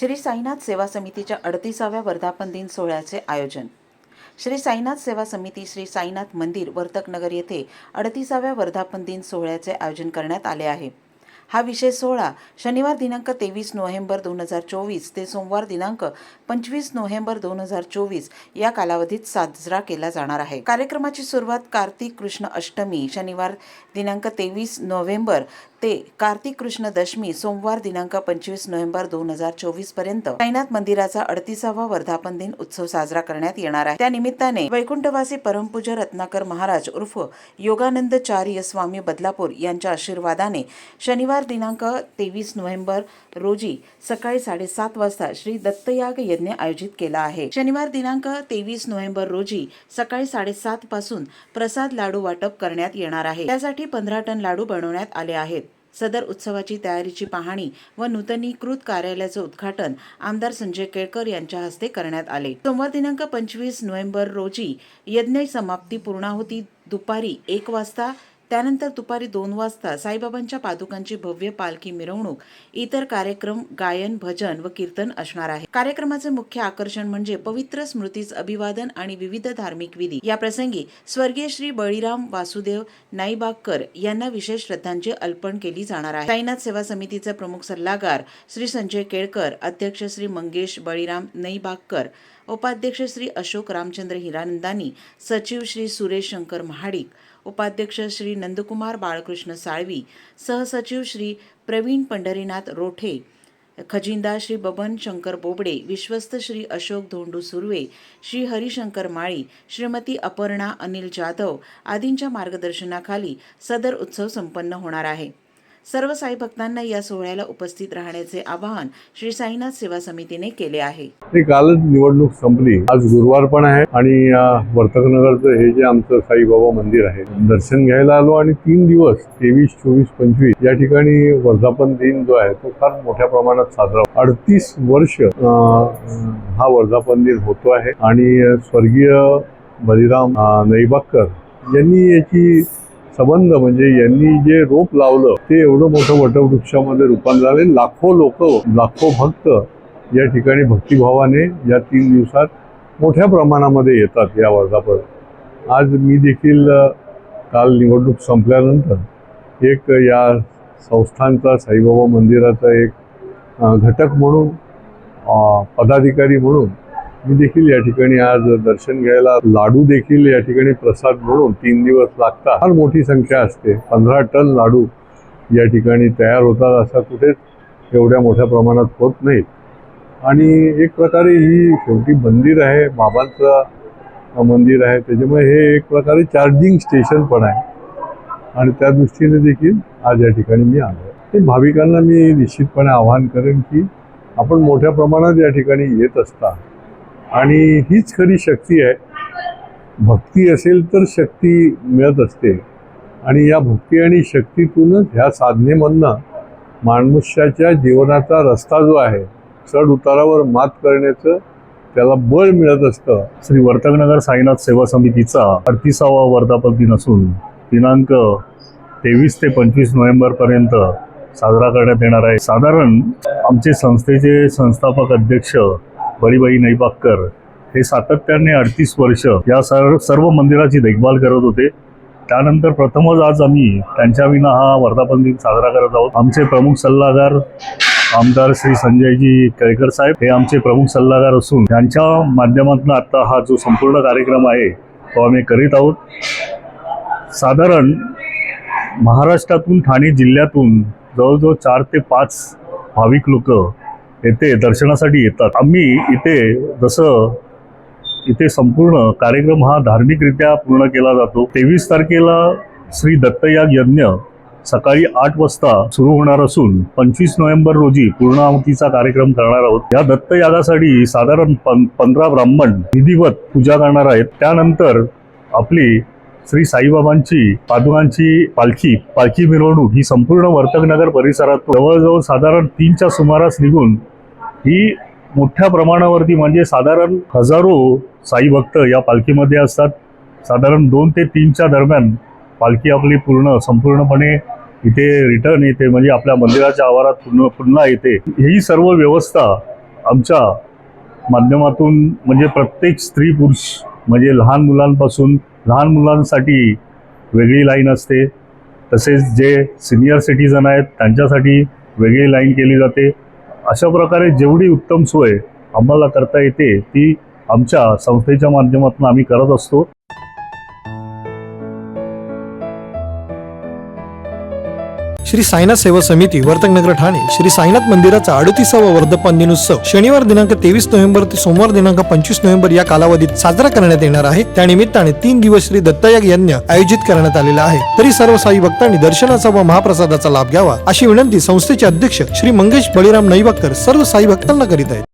श्री साईनाथ सेवा समितीच्या अडतीसाव्या वर्धापन दिन सोहळ्याचे आयोजन. श्री साईनाथ सेवा समिती श्री साईनाथ मंदिर वर्तकनगर येथे अडतीसाव्या वर्धापन दिन सोहळ्याचे आयोजन करण्यात आले आहे. हा विशेष सोहळा शनिवार दिनांक तेवीस नोव्हेंबर दोन हजार चोवीस ते सोमवार दिनांक पंचवीस नोव्हेंबर दोन हजार चोवीस या कालावधीत साजरा केला जाणार आहे. कार्यक्रमाची सुरुवात कार्तिक कृष्ण अष्टमी शनिवार दिनांक तेवीस नोव्हेंबर ते कार्तिक कृष्ण दशमी सोमवार दिनांक पंचवीस नोव्हेंबर दोन हजार चोवीसपर्यंत साईनाथ मंदिराचा अडतीसावा वर्धापन दिन उत्सव साजरा करण्यात येणार आहे. त्यानिमित्ताने वैकुंठवासी परमपूज्य रत्नाकर महाराज उर्फ योगानंदचार्य स्वामी बदलापूर यांच्या आशीर्वादाने शनिवार दिनांक तेवीस नोव्हेंबर रोजी सकाळी साडेसात वाजता श्री दत्तयाग यज्ञ आयोजित केला आहे. शनिवार दिनांक तेवीस नोव्हेंबर रोजी सकाळी साडेसात पासून प्रसाद लाडू वाटप करण्यात येणार आहे. त्यासाठी पंधरा टन लाडू बनवण्यात आले आहेत. सदर उत्सवाची तयारीची पाहणी व नूतनीकृत कार्यालयाचं उद्घाटन आमदार संजय केळकर यांच्या हस्ते करण्यात आले. सोमवार दिनांक पंचवीस नोव्हेंबर रोजी यज्ञ समाप्ती पूर्णाहुती दुपारी एक वाजता त्यानंतर दुपारी दोन वाजता साईबाबांच्या पादुकांची भव्य पालखी मिरवणूक इतर कार्यक्रम गायन भजन व कीर्तन असणार आहे. कार्यक्रमाचे मुख्य आकर्षण म्हणजे पवित्र स्मृतीच अभिवादन आणि विविध धार्मिक विधी. या प्रसंगी स्वर्गीय श्री बळीराम वासुदेव नाईबागकर यांना विशेष श्रद्धांजली अर्पण केली जाणार आहे. साईनाथ सेवा समितीचे प्रमुख सल्लागार श्री संजय केळकर अध्यक्ष श्री मंगेश बळीराम नईबागकर उपाध्यक्ष श्री अशोक रामचंद्र हिरानंदानी सचिव श्री सुरेश शंकर महाडिक उपाध्यक्ष श्री नंदकुमार बाळकृष्ण साळवी सहसचिव श्री प्रवीण पंढरीनाथ रोठे खजिनदार श्री बबन शंकर बोबडे विश्वस्त श्री अशोक धोंडू सुर्वे श्री हरिशंकर माळी श्रीमती अपर्णा अनिल जाधव आदींच्या मार्गदर्शनाखाली सदर उत्सव संपन्न होणार आहे. सर्व साई भक्तांना या सोहळ्याला उपस्थित राहण्याचे आवाहन श्री साईनाथ सेवा समितीने केले आहे. कालच निवडणूक संपली. आज गुरुवार पण आहे आणि वर्तकनगरचं हे जे आमचं साईबाबा मंदिर आहे दर्शन घ्यायला आलो आणि तीन दिवस तेवीस चोवीस पंचवीस या ठिकाणी वर्धापन दिन जो आहे तो फार मोठ्या प्रमाणात साजरा अडतीस वर्ष हा वर्धापन दिन होतो आहे. आणि स्वर्गीय बलिराम नैबाकर यांनी याची संबंध म्हणजे यांनी जे रोप लावलं ते एवढं मोठं वटवृक्षामध्ये रूपांतर झाले लाखो लोक लाखो भक्त या ठिकाणी भक्तिभावाने या तीन दिवसात मोठ्या प्रमाणामध्ये येतात या वर्धापर्यंत आज मी देखील काल निवडणूक संपल्यानंतर एक या संस्थांचा साईबाबा मंदिराचा एक घटक म्हणून पदाधिकारी म्हणून मी देखील या ठिकाणी आज दर्शन घ्यायला लाडू देखील या ठिकाणी प्रसाद म्हणून तीन दिवस लागतात. फार मोठी संख्या असते. पंधरा टन लाडू या ठिकाणी तयार होतात असा कुठेच एवढ्या मोठ्या प्रमाणात होत नाहीत आणि एक प्रकारे ही शेवटी मंदिर आहे. बाबांचं मंदिर आहे. त्याच्यामुळे हे एक प्रकारे चार्जिंग स्टेशन पण आहे. आणि त्या दृष्टीने देखील आज या ठिकाणी मी आलो ते भाविकांना मी निश्चितपणे आवाहन करेन की आपण मोठ्या प्रमाणात या ठिकाणी येत असता आणि हीच खरी शक्ती आहे. भक्ती असेल तर शक्ती मिळत असते. आणि या भक्ती आणि शक्तीतूनच ह्या साधनेमधनं माणुष्याच्या जीवनाचा रस्ता जो आहे चढ उतारावर मात करण्याचं त्याला बळ मिळत असतं. श्री वर्तकनगर साईनाथ सेवा समितीचा अडतीसावा वर्धापन दिन असून दिनांक तेवीस ते पंचवीस नोव्हेंबरपर्यंत साजरा करण्यात येणार आहे. साधारण आमचे संस्थेचे संस्थापक अध्यक्ष बळीबाई नैबागकर हे सातत्याने अडतीस वर्ष या सर्व सर्व मंदिराची देखभाल करत होते. त्यानंतर प्रथमच आज आम्ही त्यांच्या विना हा वर्धापन दिन साजरा करत आहोत. आमचे प्रमुख सल्लागार आमदार श्री संजयजी केळकर साहेब हे आमचे प्रमुख सल्लागार असून त्यांच्या माध्यमातून आता हा जो संपूर्ण कार्यक्रम आहे तो आम्ही करीत आहोत. साधारण महाराष्ट्रातून ठाणे जिल्ह्यातून जवळजवळ चार ते पाच भाविक लोक येथे दर्शनासाठी येतात. आम्ही इथे जसं इथे संपूर्ण कार्यक्रम हा धार्मिकरित्या पूर्ण केला जातो. तेवीस तारखेला श्री दत्तयाग यज्ञ सकाळी आठ वाजता सुरू होणार असून पंचवीस नोव्हेंबर रोजी पूर्णाहुतीचा कार्यक्रम करणार आहोत. या दत्तयागासाठी साधारण पं पंधरा ब्राह्मण विधिवत पूजा करणार आहेत. त्यानंतर आपली श्री साईबाबांची पादुकांची पालखी पालखी मिरवणूक ही संपूर्ण वर्तकनगर परिसरात जवळजवळ साधारण तीनच्या सुमारास निघून ही मोठ्या प्रमाणावरती म्हणजे साधारण हजारो साई भक्त या पालखीमध्ये असतात. साधारण दोन ते तीनच्या दरम्यान पालखी आपली पूर्ण संपूर्णपणे इथे रिटर्न येते म्हणजे आपल्या मंदिराच्या आवारात पुन्हा पुन्हा येते. ही सर्व व्यवस्था आमच्या माध्यमातून म्हणजे प्रत्येक स्त्री पुरुष म्हणजे लहान मुलांपासून लहान मुलांसाठी वेगळी लाईन असते. तसेच जे सिनियर सिटीजन आहेत त्यांच्यासाठी वेगळी लाईन केली जाते. अशा प्रकारे जेवढी उत्तम सोय आम्हाला करता येते ती आमच्या संस्थेच्या माध्यमातून आम्ही करत असतो. श्री साईनाथ सेवा समिती वर्तकनगर ठाणे. श्री साईनाथ मंदिराचा अडतीसावा वर्धपान दिनोत्सव शनिवार दिनांक तेवीस नोव्हेंबर ते सोमवार दिनांक पंचवीस नोव्हेंबर या कालावधीत साजरा करण्यात येणार आहे. त्यानिमित्ताने तीन दिवस श्री दत्तयाग यज्ञ आयोजित करण्यात आलेला आहे. तरी सर्व साई भक्तांनी दर्शनाचा व महाप्रसादाचा लाभ घ्यावा अशी विनंती संस्थेचे अध्यक्ष श्री मंगेश बळीराम नैबाकर सर्व साई भक्तांना करीत आहेत.